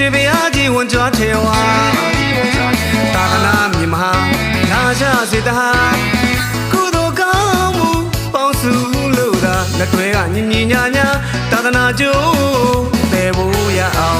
ရွှေဘုရားကြီးဝန်ကြွားထေဝါသာသနာမြေမဟာလာကြစေတဟာကုသိုလ်ကောင်းမှုပေါင်းစုလို့သာလက်တွေကညီညီညာညာသာသနာကျိုးသေဖို့ရအောင်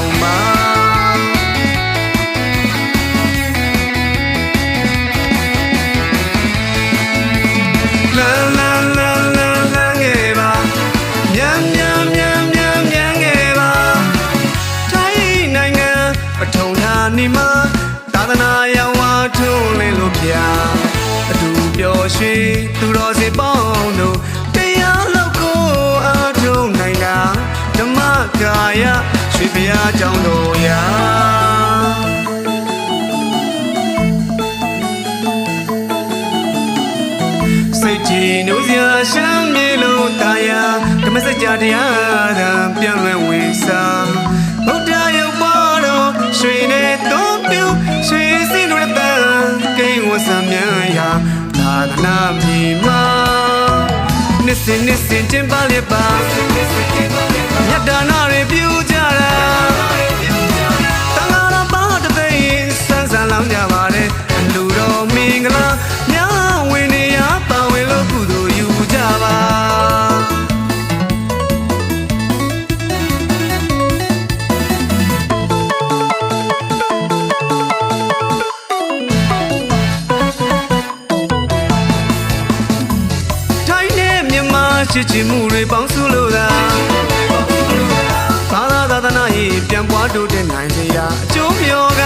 နီမှာသာသနာရောင်ဝါထုံးလင်းလို့ပြအတူပျော်ရွှင်သူတော်စင်ပေါင်းတို့တရားလောက်ကိုအားထုတ်နိုင်တာဓမ္မကာယရွှေဘုရားကြောင့်တော်ရာစိတ်ကြည်နိုးစရာရှမ်းမြေလို့တာယာဓမ္မစကြာတရားသာ နှစ်စင်နှစ်စင်ကျင်းပလေပါမြတ်ဒါနတွေပြုကြတာတ ချစ်ချင်မှုတွေပေါင်းစုလို့သာဘာသာသာသနာရေးပြန်ပွားတိုးတက်နိုင်စေရာအကျိုးမျှော်က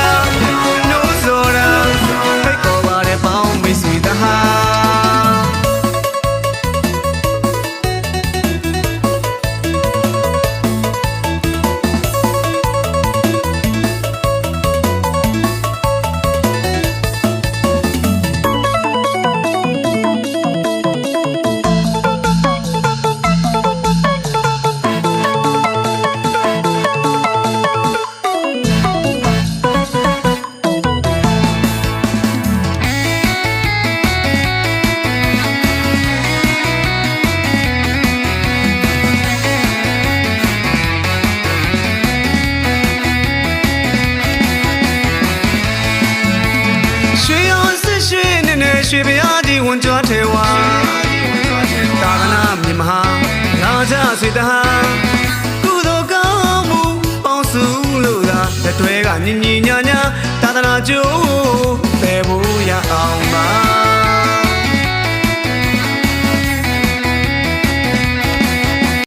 ရွှေရောင်စစ်ရွှေနဲ့နဲ့ရွှေဘုရားကြီးဝန်ကြွားထေဝါသာသနာမြေမဟာလာကြစေတဟာကုသိုလ်ကောင်းမှုပေါင်းစုလို့သာလက်တွေကညီညီညာညာသာသနာကျိုး